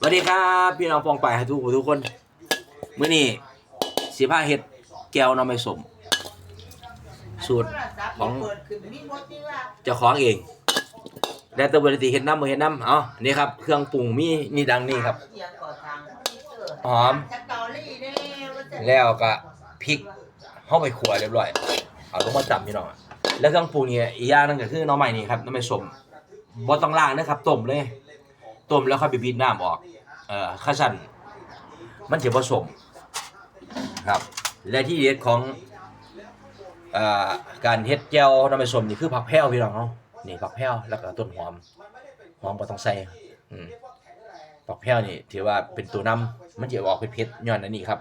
สวัสดีครับพี่น้องปองไปให้ทุกทุกคนมื้อนี้สิพาเฮ็ดแก้วน้ำไม่สม สูตรของเจ้าของเองแล้วแตัวบริษัทเฮ็ดน้ำบ่เฮ็ดน้ำเอ้านี่ครับ เครื่องปรุงมีนี่ดังนี่ครับหอม แล้วก็พริกเข้าไปขัวเรียบร้อยเอาลงมาจับพี่น้องแล้วเครื่องปรุงเนี่ยอีกอย่างหนึงก็คือน้องใหม่นี่ครับน้ำไม่สมบ่ต้องล้างนะครับต้มเลย ต้มแล้วค่อยไปบีบน้ำออก เอ่อข้าสันมันจะผสมครับ และที่เด็ดของอการเฮ็ดแจ่วน้ำมันสมนี่คือผักแพรวพี่น้องเนาะนี่ผักแพรวแล้วก็ต้นหอมหอมบ่ต้องใส่ผักแพรวนี่ถือว่าเป็นตัวนำมันจะออกเผ็ดๆย้อนอันนี้ครับ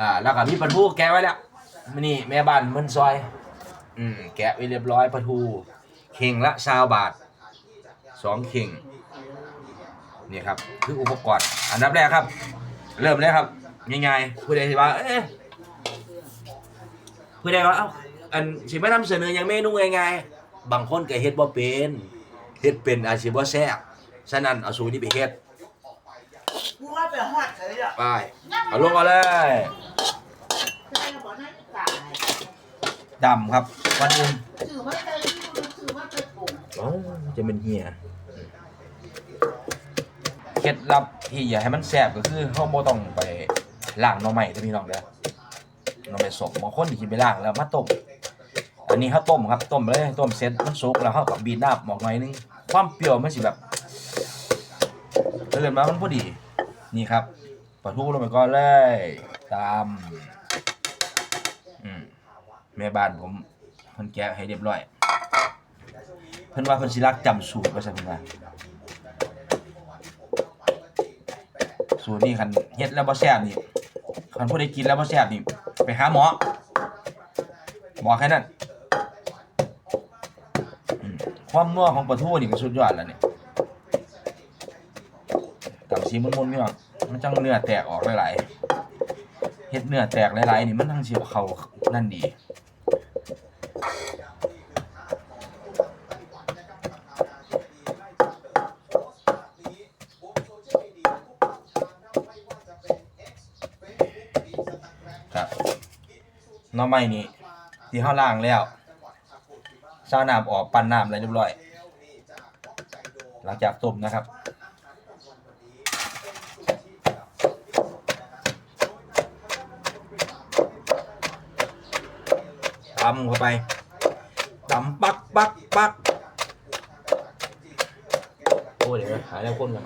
อ่าแล้วก็มีปลาทูแกะไว้แล้วนี่แม่บ้านมันซอย อืมแกะไว้เรียบร้อยปลาทูเข่งละ20บาทสองเข่ง นี่ครับคืออุปกรณ์อันดับแรกครับ เริ่มเลยครับง่ายๆผู้ใดที่ว่าเอ๊ะผู้ใดว่าเอ้าอันสิมานำเสนออย่างเมนูง่ายๆบางคนก็เฮ็ดบ่เป็นเฮ็ดเป็นอาจสิบ่แซ่บฉะนั้นเอาสูตรนี้ไปเฮ็ดกูว่าไปฮอดเลยอะไปเอาลงมาเลยดำครับวันอื่นสื่อมาไปสื่อมาไปปลูกเอ้าจะเป็นเฮียเค ล็ดลับที่อยากให้มันแซ่บก็คือเฮาบ่ต้องไปล้างหน่อไม้เด้อพี่น้องเด้อเราไปสบบางคนที่กินไปล้างแล้วมาต้มอันนี้เขาต้มครับต้มเลยต้มเสร็จมันสุกแล้วเขากับบีบน้ำหมอกหน่อยนึงความเปรี้ยวมันสิแบบเกิดมามันพอดีนี่ครับปลาทูลงไปก่อนเลยตามอืมแม่บ้านผมเพิ่นแกะให้เรียบร้อย เพิ่นว่าเพิ่นสิรักจำสูตรว่าซั่นเพิ่นว่า สูตรนี้คันเฮ็ดแล้วบ่แซ่บนี่คันผู้ใดกินแล้วบ่แซ่บนี่ไปหาหมอบอกแค่นั้นความนัวของปลาทูนี่ก็สุดยอดแล้วเนี่ยตำสีมุนๆพี่น้งมันจังเนื้อแตกออกหลายๆเฮ็ดเนื้อแตกหลายๆนี่มันทั้งสิเข้านั่นดี น้อไม้นี่ที่เฮาล้างแล้วซาวน้ำออกปั้นน้ำอะไรเรียบร้อย หลังจากต้มนะครับตำเข้าไปตำปักปักปักโอ้เดี๋ยวหาแล้วคนกัน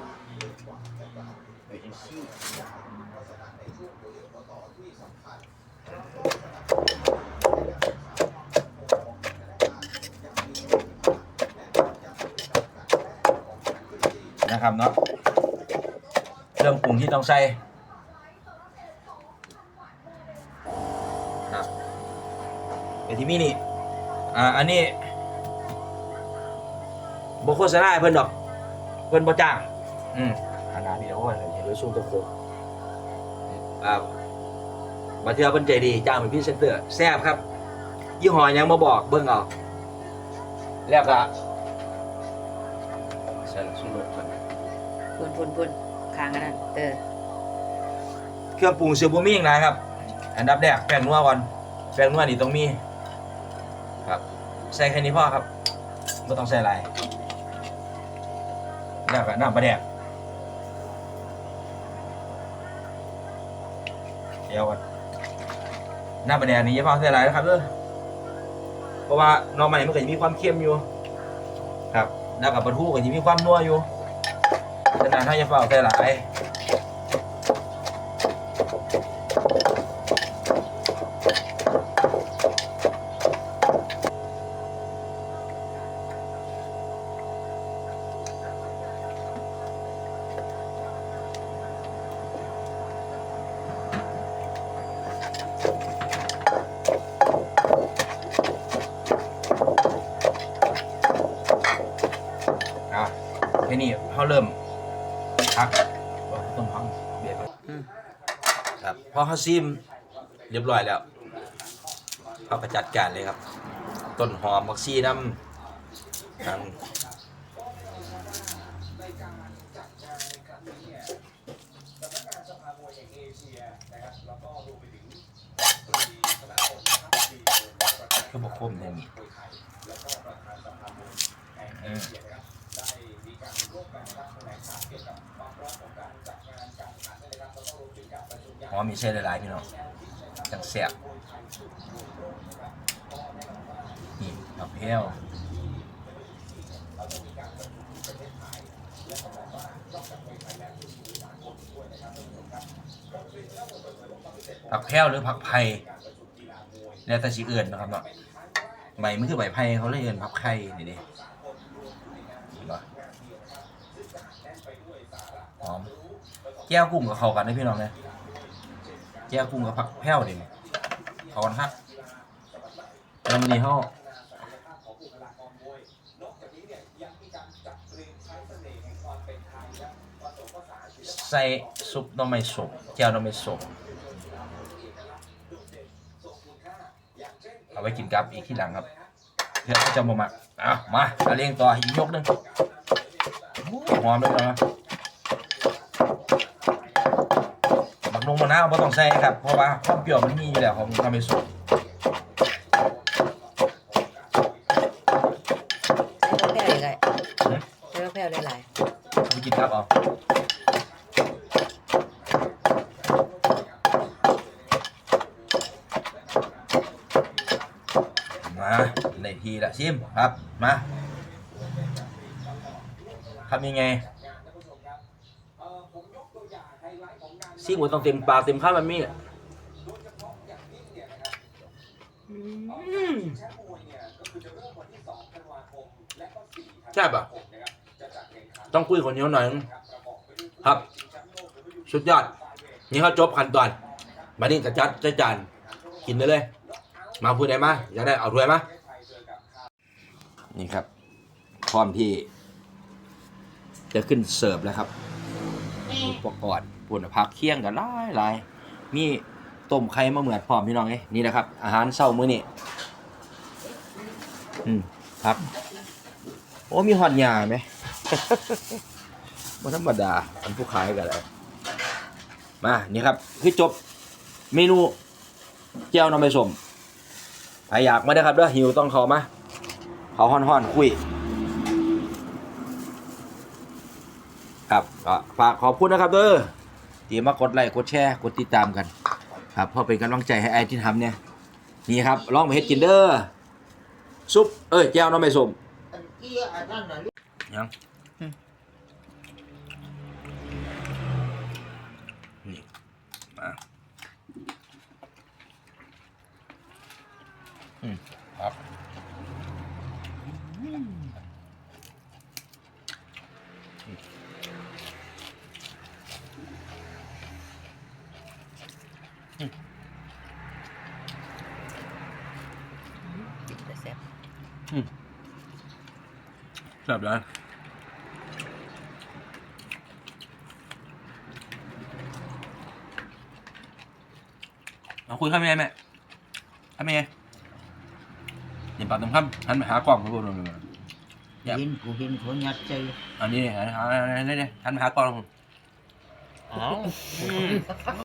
นะครับเนาะเครื่องปรุงที่ต้องใส่ครับไอ้ที่มีนี่อ่าอันนี้บ่โฆษณาให้เพิ่นดอก เพิ่นบ่จ้างอืมขนาดนี้แล้วว่าเห็นเลยสู้ตะโกอ่าบางเทื่อเพิ่นใจดีจ้างเป็นพรีเซนเตอร์แซ่บครับ ยี่ห้อหยังมาบอกเบิ่งเอาแล้วก็ พุ่นพุ่นพุ่นค้างกันนั่นเออเครื่องปรุงเสือบ่มีหยังนะครับ อันดับแรกแป้งนัวก่อนแป้งนัวนี่ต้องมีครับใส่แค่นี้พอครับไม่ต้องใส่อะไรแล้วก็น้ำปลาแดกเดี๋ยวก่อนน้ำปลาแดกนี่อย่าพิ่งใส่อะไรนะครับเด้อเพราะว่าน้องใหม่มันก็จะมีความเค็มอยู่ ครับแล้วกับปลาทูก็จะมีความนัวอยู่ ฉะนั้นถ้าอย่าเพิ่งใส่หลายอะทีนี้เขาเริ่ม พักต้อพักเบียดครับพอเขาซิมเรียบร้อยแล้วเขาก็จัดการเลยครับ ต้นหอมบักซี่น้ำกันก็บอกคมได้มี หอมมีเส้นหลายๆพี่น้องจังแซ่บนี่ผักแพ้วผักแพ้วหรือผักไผ่แล้วแต่สิเอื่นนะครับเนาะใบมันคือใบไผ่เขาเลยเอื่นผักไข่นี่ดิเห็นปะหอมแก้วกุ้งกับเขากันนะพี่น้องเนี่ย ก้วกุ้งกับผักแพ้วดิเข้ากันครับแล้วมันนี่เขาใส่ซุปน้ำไม่สมแก้วน้ำไม่สมเอาไว้กินกับอีกที่หลังครับเพื่อจะมาหมักอะมาเอาเลี้ยงต่ออีกยกหนึงหอมด้วยนะหมักน งมะนาวไม่ต้องใส่ครับ เพราะว่าความเปรี้ยวมันมีอยู่แล้วของทำให้สุกใส่แพ้วเลยใส่แพ้วหลายไปกินครับเอามาในทีละชิมครับ มาทำยังไง ซิมหัวต้องเต็มปากเต็มข้าวมันมีๆอืมใช่ป่ะต้องคุยคนเดียวหน่อยนึงครับ สุดยอด นี่เขาจบขั้นตอนมานี่จะจัดจะจานกินได้เลย มาพูดได้มาอยากได้เอาถ้วยมานี่ครับ พร้อมที่ จะขึ้นเสิร์ฟแล้วครับ อุปกรณ์ ปุ่นผักเคี่ยงกันหลายหลายมีต้มไข่มะเหมือดพร้อมพี่น้องเอ้ยนี่นะครับ อาหารเช้ามื้อนี้อืมครับ โอ้มีหอดหยาไหม บ่ธรรมดาอันผู้ขายกันแล้วมานี่ครับ คือจบเมนูเจียวน้ำใบสมใครอยากมาเด้อครับเด้อหิวต้องเข้ามาเขาฮ้อนๆคุย ครับก็ฝากขอบคุณนะครับเด้อ ที่มากดไลค์กดแชร์กดติดตามกัน ครับเพื่อเป็นกำลังใจให้ไอ้ที่ทำเนี่ยนี่ครับลองไปเฮ็ดกินเด้อซุปเอ้ยแก้วน้ำไม่สมยังนี่มาอืมครับ嗯 กินแต่แซ่บแซ่บเลยเอาคุยข้ามยังไงแม่ข้ามยังไงเดี๋ยวปากตรงข้ามหันไปหากล้องครับผมอย่าเห็นกูเห็นเขายัดใจอันนี้หันหันหันหันหันไปหากล้องครับผมอ้าว